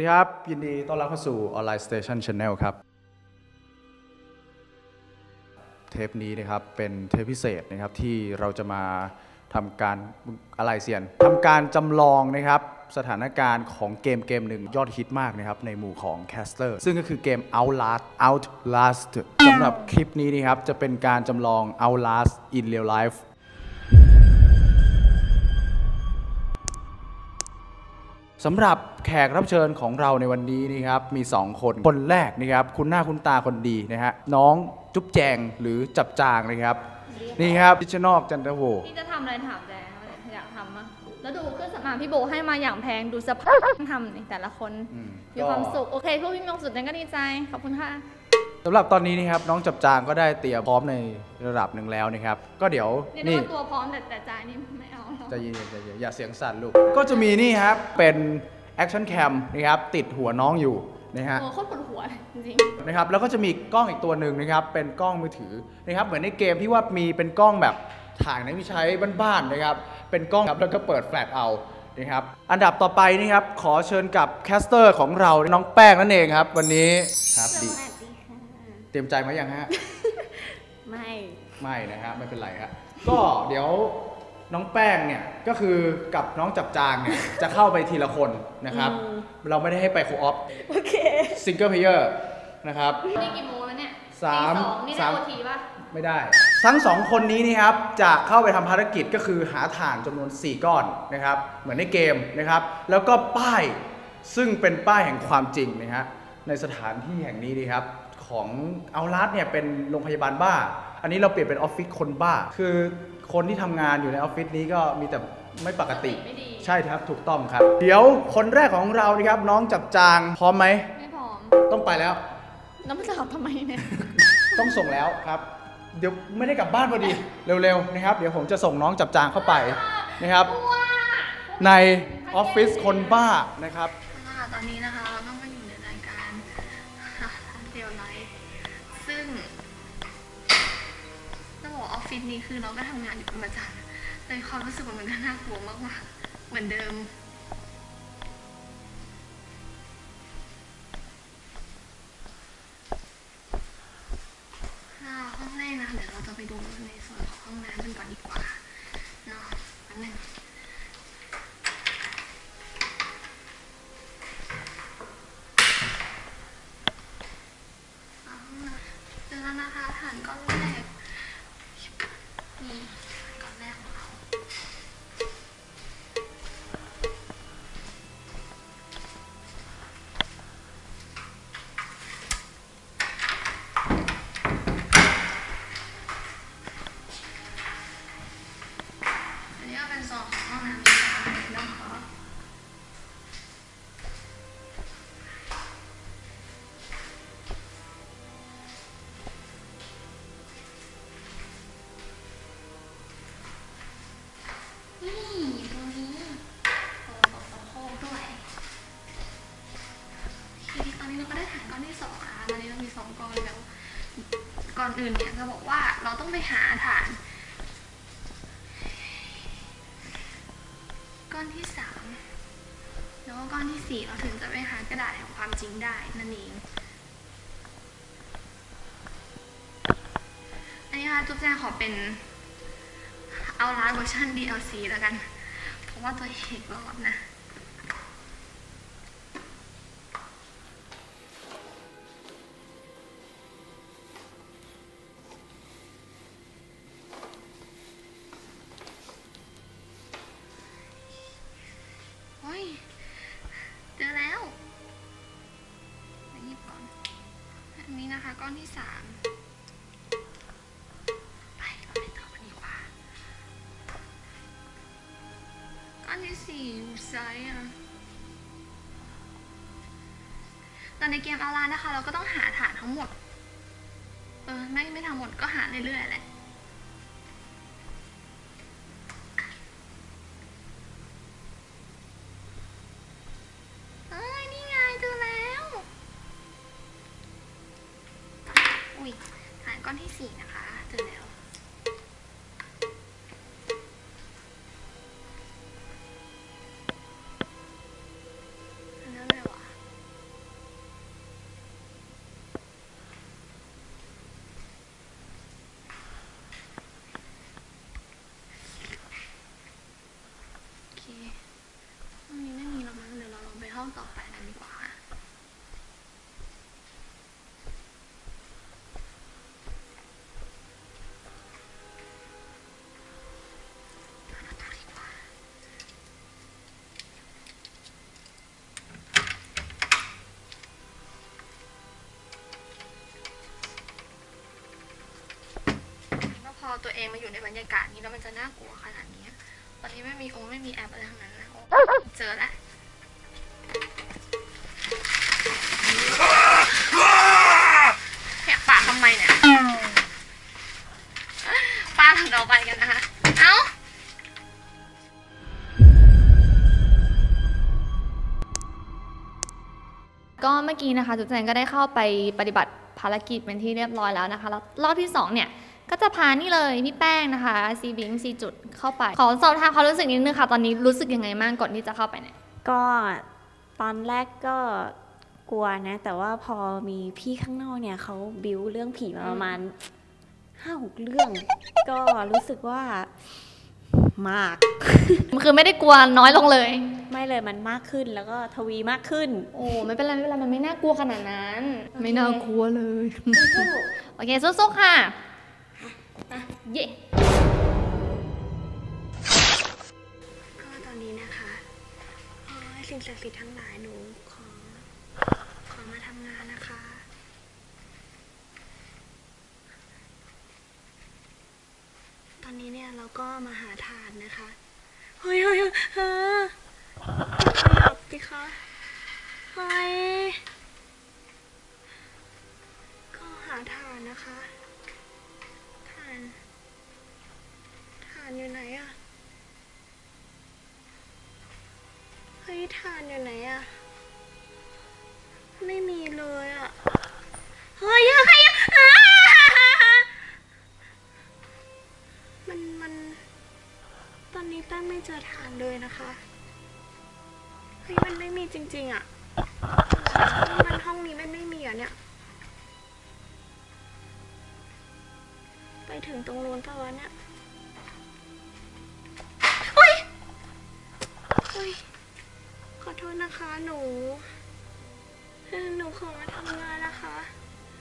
สวัสดีครับ ยินดีต้อนรับเข้าสู่ Online Station Channel ครับ เทปนี้นะครับเป็นเทปพิเศษนะครับที่เราจะมาทำการอะไรเสียนทำการจำลองนะครับสถานการณ์ของเกมเกมหนึ่งยอดฮิตมากนะครับในหมู่ของแคสเตอร์ซึ่งก็คือเกม Outlast Outlast สำหรับคลิปนี้นะครับจะเป็นการจำลอง Outlast in real life สำหรับแขกรับเชิญของเราในวันนี้นี่ครับมี 2 คน คนแรกนะครับคุณหน้าคุณตาคนดีนะฮะน้องจุ๊บแจงหรือจับจางนะครับ นี่ครับดิชนอกจันทโวพี่จะทำอะไรถามแจงอยากทำมั้งแล้วดูเครื่องสำอางพี่โบให้มาอย่างแพงดูสภาพทำนี่แต่ละคนอืมมีความสุข โอเคพวกพี่มีความสุขแจงก็ดีใจ ขอบคุณค่ะ สำหรับตอนนี้นะครับน้องจับจางก็ได้เตรียมพร้อมในระดับหนึ่งแล้วนะครับ ก็เดี๋ยวเรียกได้นี่ว่าตัวพร้อมแต่แต่ใจนี่ไม่เอาหรอกใจะเย็นๆใจเย็นอย่าเสียงสั่นลูก ก็จะมีนี่ครับเป็นแอคชั่นแคมนะครับติดหัวน้องอยู่นะฮะโอ้โคตรปวดหัวเลยจริงนะครับแล้วก็จะมีกล้องอีกตัวหนึ่งนะครับเป็นกล้องมือถือนะครับเหมือนในเกมที่ว่ามีเป็นกล้องแบบถ่ายในวิใช้บ้านๆนะครับเป็นกล้องครับแล้วก็เปิดแฟลชเอานะครับอันดับต่อไปนี่ครับขอเชิญกับแคสเตอร์ของเราน้องแป้งนั่นเองครับ วันนี้ครับดีค่ะ เตรียมใจมายังฮะ ไม่ไม่นะฮะไม่เป็นไรฮะก็เดี๋ยวน้องแป้งเนี่ยก็คือกับน้องจับจางเนี่ยจะเข้าไปทีละคนนะครับ เราไม่ได้ให้ไปโคออฟโอเคซิงเกิลเพลเยอร์นะครับนี่กี่โมงแล้วเนี่ยสามตีองนี่สาได้มโอทีป่ะไม่ได้ ทั้งสองคนนี้นี่ครับจะเข้าไปทำภารกิจก็คือหาฐานจำนวน 4 ก้อนนะครับ เหมือนในเกมนะครับ แล้วก็ป้ายซึ่งเป็นป้ายแห่งความจริงนะฮะในสถานที่แห่งนี้ดีครับ ของเอาลัสเนี่ยเป็นโรงพยาบาลบ้า อันนี้เราเปลี่ยนเป็นออฟฟิศคนบ้า คือคนที่ทำงานอยู่ในออฟฟิศนี้ก็มีแต่ไม่ปกติไม่ดีใช่ครับถูกต้องครับ เดี๋ยวคนแรกของเรานี่ครับน้องจับจางพร้อมไหมไม่พร้อมต้องไปแล้วน้ำจะเอาทำไมเนี่ยต้องส่งแล้วครับ เดี๋ยวไม่ได้กลับบ้านพอดีเร็วๆนะครับ เดี๋ยวผมจะส่งน้องจับจางเข้าไปนะครับ ในออฟฟิศคนบ้านะครับค่ะตอนนี้นะคะ ฟิศนี้คือเราก็ทำงานอยู่เป็นประจำในความรู้สึกมันก็น่ากลัวมากๆเหมือนเดิมอ่าห้องแรกนะเดี๋ยวเราจะไปดูในส่วนของห้องน้ำกันก่อนดีกว่าเนาะอันนึง สองก้อนแล้วก่อนอื่นเนี่ยจะบอกว่าเราต้องไปหาฐาน ก้อนที่สามแล้วก็ก้อนที่สี่เราถึงจะไปหากระดาษแห่งความจริงได้นั่นเองอันนี้ค่ะจุ๊บแจงขอเป็นเอาร้านเวอร์ชัน DLC แล้วกัน เพราะว่าตัวเอกรอดนะ อนที่สามไปเราไปต่อกันดีกว่าก้อนที่สี่อยู่ไซอะตอนในเกมอารานะคะ เราก็ต้องหาฐานทั้งหมด เออ ไม่ไม่ทั้งหมดก็หาเรื่อยๆแหละ ตัวเองมาอยู่ในบรรยากาศนี้แล้วมันจะน่ากลัวขนาดนี้ ตอนนี้ไม่มีองค์ไม่มีแอปอะไรทั้งนั้นนะโอเจอแล้วแหกปากทำไมเนี่ยป้าทำเราไปกันนะคะ เอ้าก็เมื่อกี้นะคะจุ๊แจงก็ได้เข้าไปปฏิบัติภารกิจเป็นที่เรียบร้อยแล้วนะคะแล้วรอบที่สองเนี่ย จะพานี่เลยพี่แป้งนะคะซีบิงซีจุดเข้าไป ขอสอบถามความรู้สึกนิดนึงค่ะ ตอนนี้รู้สึกยังไงบ้างก่อนที่จะเข้าไปเนี่ยก็ตอนแรกก็กลัวนะ แต่ว่าพอมีพี่ข้างนอกเนี่ยเขาบิวเรื่องผีมาประมาณห้าหกเรื่อง ก็รู้สึกว่ามาก คือไม่ได้กลัวน้อยลงเลย ไม่เลยมันมากขึ้นแล้วก็ทวีมากขึ้น โอ้ไม่เป็นไรไม่เป็นไรมันไม่น่ากลัวขนาดนั้น ไม่น่ากลัวเลย โอเคสู้ๆค่ะ เย่ก็ตอนนี้นะคะโอ้ยสิ่งศักดิ์สิทธิ์ทั้งหลายหนูขอ ขอมาทำงานนะคะ ตอนนี้เนี่ยเราก็มาหาทานนะคะ เฮ้ยเฮ้ยเฮ้ยขยับดิคะเฮ้ยก็หาทานนะคะานทานอยู่ไหนอะเฮ้ยทานอยู่ไหนอะไม่มีเลยอะเฮ้ยใครมันมัน ตอนนี้แป้งไม่เจอทานเลยนะคะเฮ้ยมันไม่มีจริงๆอะมันห้องนี้ไม่ไม่มีอะเนี่ย ถึงตรงนู้นปะวะเนี่ยอุ้ยอุ้ย ขอโทษนะคะหนู หนูขอมาทำงานนะคะ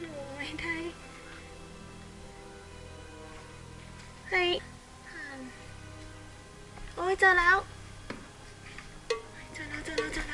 หนูไม่ได้เฮ้ยผ่านโอ้ยเจอแล้ว เจอแล้วเจอแล้วเจอแล้ว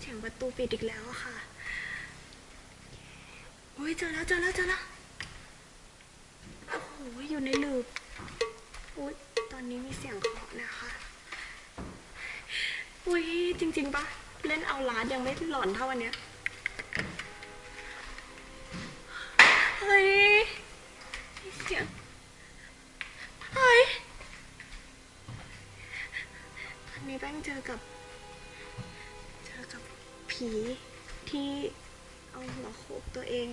เสียงประตูปิดอีกแล้วค่ะโอ้ยเจอแล้วเจอแล้วเจอแล้วโอ้โหอยู่ในหลืบอุ้ยตอนนี้มีเสียงเคาะนะคะอุ้ยจริง ๆปะเล่นเอาลาดยังไม่หลอนเท่าวันเนี้ยเฮ้ยมีเสียงเฮ้ยตอนนี้แป้งเจอกับ ผีที่เอาหัวโขกตัวเอง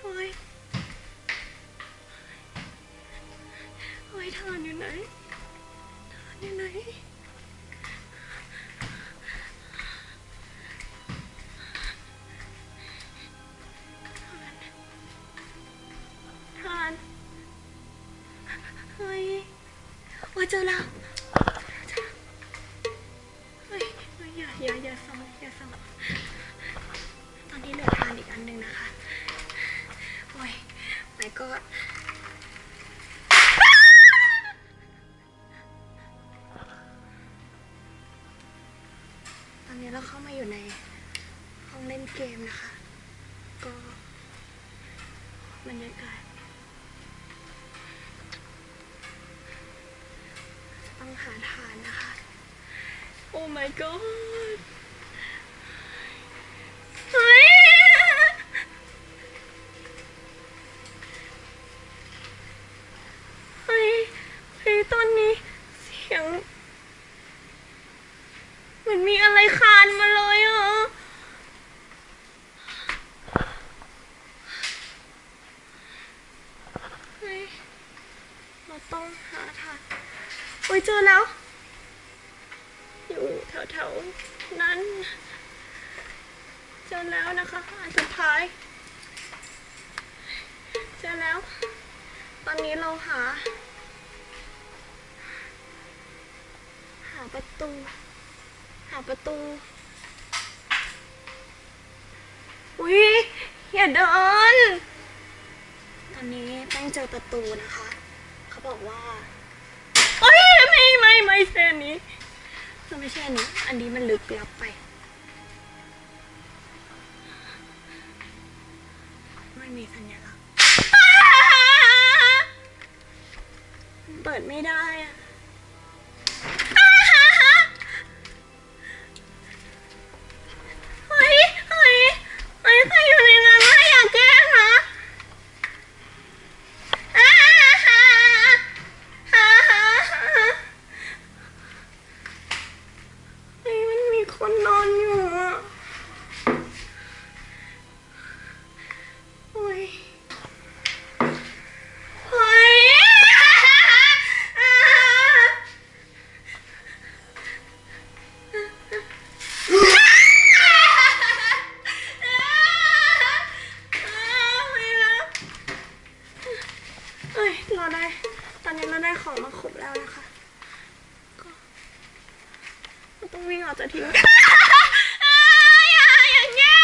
เฮ้ยเฮ้ยทานอยู่ไหนทานอยู่ไหน อย่าอย่าอย่าส่องอย่าส่องตอนนี้เหลือทานอีกอันหนึ่งนะคะ โอ้ยไม่ก็ตอนนี้เราเข้ามาอยู่ในห้องเล่นเกมนะคะ ก็บรรยากาศ ต้องหาทานนะคะ โอ้ my god เฮ้ย เฮ้ย เฮ้ย ตอนนี้เสียงเหมือนมีอะไรคานมาเลยอะ หาทางโอ้ยเจอแล้ว อยู่แถวๆนั้น เจอแล้วนะคะอันสุดท้าย เจอแล้ว ตอนนี้เราหา หาประตู หาประตูอุ้ยอย่าเดิน ตอนนี้แป้งเจอประตูนะคะ เขาบอกว่าเอ้ยไม่ไม่ไม่ใช่อันนี้ไม่ใช่อันนี้ อันนี้มันลึกลับไป มีสัญลักษณ์ เปิดไม่ได้อะ ต้องวิ่งออกจากที่อย่างเงี้ย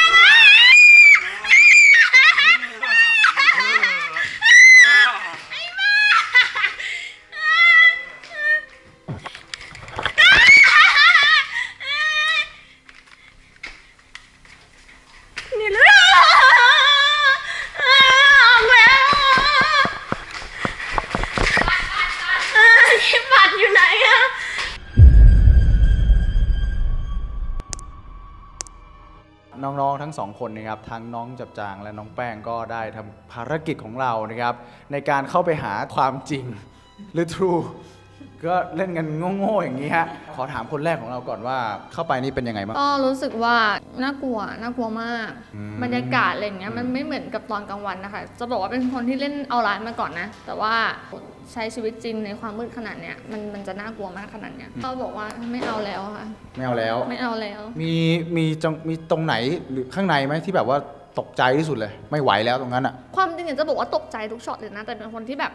นี่เลยออกแล้วอ่าที่บัตรอยู่ไหนอะ น้องๆทั้งสองคนนะครับทั้งน้องจับจางและน้องแป้งก็ได้ทำภารกิจของเรานะครับในการเข้าไปหาความจริงหรือ True ก็เล่นกันโง่ๆอย่างนี้ฮะ ขอถามคนแรกของเราก่อนว่าเข้าไปนี่เป็นยังไงบ้าง ก็รู้สึกว่าน่ากลัวน่ากลัวมากอืมบรรยากาศอะไรอย่างเงี้ยมันไม่เหมือนกับตอนกลางวันนะคะ จะบอกว่าเป็นคนที่เล่นเอาไลน์มาก่อนนะ แต่ว่าใช้ชีวิตจริงในความมืดขนาดเนี้ยมันมันจะน่ากลัวมากขนาดเนี้ยเขาบอกว่าไม่เอาแล้วค่ะ ไม่เอาแล้ว ไม่เอาแล้ว มีมีจังมีตรงไหนหรือข้างในไหมที่แบบว่าตกใจที่สุดเลย ไม่ไหวแล้วตรงนั้นอะความจริงเนี่ยจะบอกว่าตกใจทุกช็อตเลยนะ แต่เป็นคนที่แบบ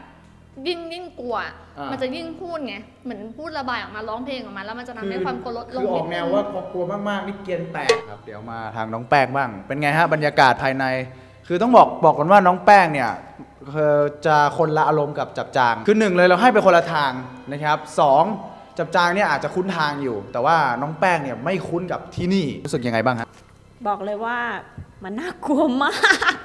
ยิ่งยิ่งกลัว อ่ามั มันจะยิ่งพูดไง เหมือนพูดระบายออกมาร้องเพลงออกมา แล้วมันจะทำให้ความกลัวลดลงคือออกแนวว่าพอกลัวมากๆนี่เกรียนแตกครับ เดี๋ยวมาทางน้องแป้งบ้าง เป็นไงฮะบรรยากาศภายใน คือต้องบอกบอกก่อนว่าน้องแป้งเนี่ยคือจะคนละอารมณ์กับจับจาง คือหนึ่งเลยเราให้ไปคนละทางนะครับสองจับจางเนี่ยอาจจะคุ้นทางอยู่ แต่ว่าน้องแป้งเนี่ยไม่คุ้นกับที่นี่รู้สึกยังไงบ้างฮะ บอกเลยว่ามันน่ากลัวมาก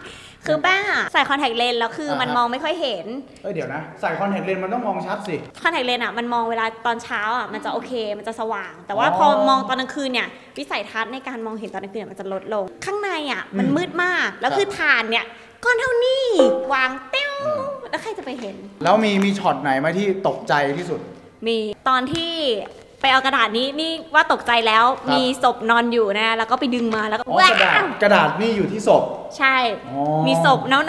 คือแป้งอะใส่คอนแทคเลนส์แล้วคือมันอ่าฮะมองไม่ค่อยเห็น เอ้ยเดี๋ยวนะ ใส่คอนแทคเลนส์มันต้องมองชัดสิ คอนแทคเลนส์อะมันมองเวลาตอนเช้าอะมันจะโอเค มันจะสว่าง แต่ว่าอ๋อพอมองตอนกลางคืนเนี่ยวิสัยทัศน์ในการมองเห็นตอนกลางคืนเนี่ยมันจะลดลง ข้างในอะมันอืมมืดมาก แล้วครับคือฐานเนี่ยก้อนเท่านี้วางเตี้ยวอืมแล้วใครจะไปเห็น แล้วมีมีช็อตไหนไหมที่ตกใจที่สุด มีตอนที่ ไปเอากระดาษนี้นี่ว่าตกใจแล้วครับ มีศพนอนอยู่นะ แล้วก็ไปดึงมาแล้วก็อ๋อกระดาษว้าวกระดาษนี่อยู่ที่ศพ ใช่ อ๋อ มีศพเน่า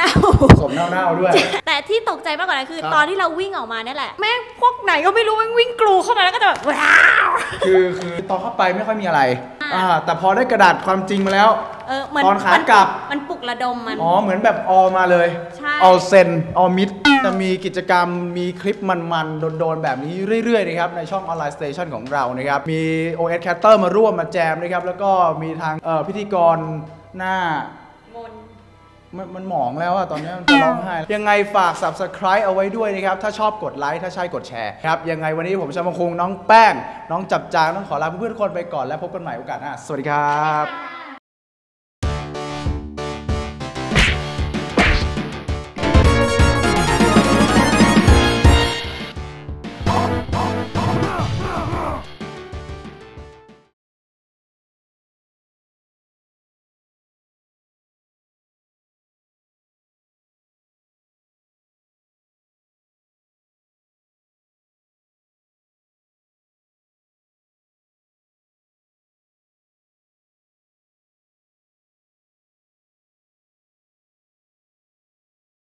ศพเน่าๆด้วย ๆ แต่ที่ตกใจมากกว่านั้นคือ ครับ ตอนที่เราวิ่งออกมาเนี่ยแหละ แม่งพวกไหนก็ไม่รู้แม่งวิ่งกลูเข้ามาแล้วก็จะแบบว้าว คือคือตอนเข้าไปไม่ค่อยมีอะไร อ่าแต่พอได้กระดาษความจริงมาแล้ว เออเหมือนตอนขากลับ มันปลุกระดมมัน อ๋อ เหมือนแบบออมาเลยใช่ออเซนออมิดจะมีกิจกรรมมีคลิปมันๆ โดนๆ แบบนี้เรื่อยๆ นะครับ ในช่องออนไลน์สเตชันของเรานะครับ มี OS Caster มาร่วมมาแจมนะครับ แล้วก็มีทางเอ่อพิธีกรหน้ามน มันมันหมองแล้วอะตอนนี้มันจะร้องไห้ยังไงฝาก subscribe เอาไว้ด้วยนะครับ ถ้าชอบกดไลค์ถ้าใช่กดแชร์ครับ ยังไงวันนี้ผมชมังคงน้องแป้ง น้องจับจางต้องขอลาเพื่อนๆทุกคนไปก่อนแล้วพบกันใหม่โอกาสหน้าสวัสดีครับ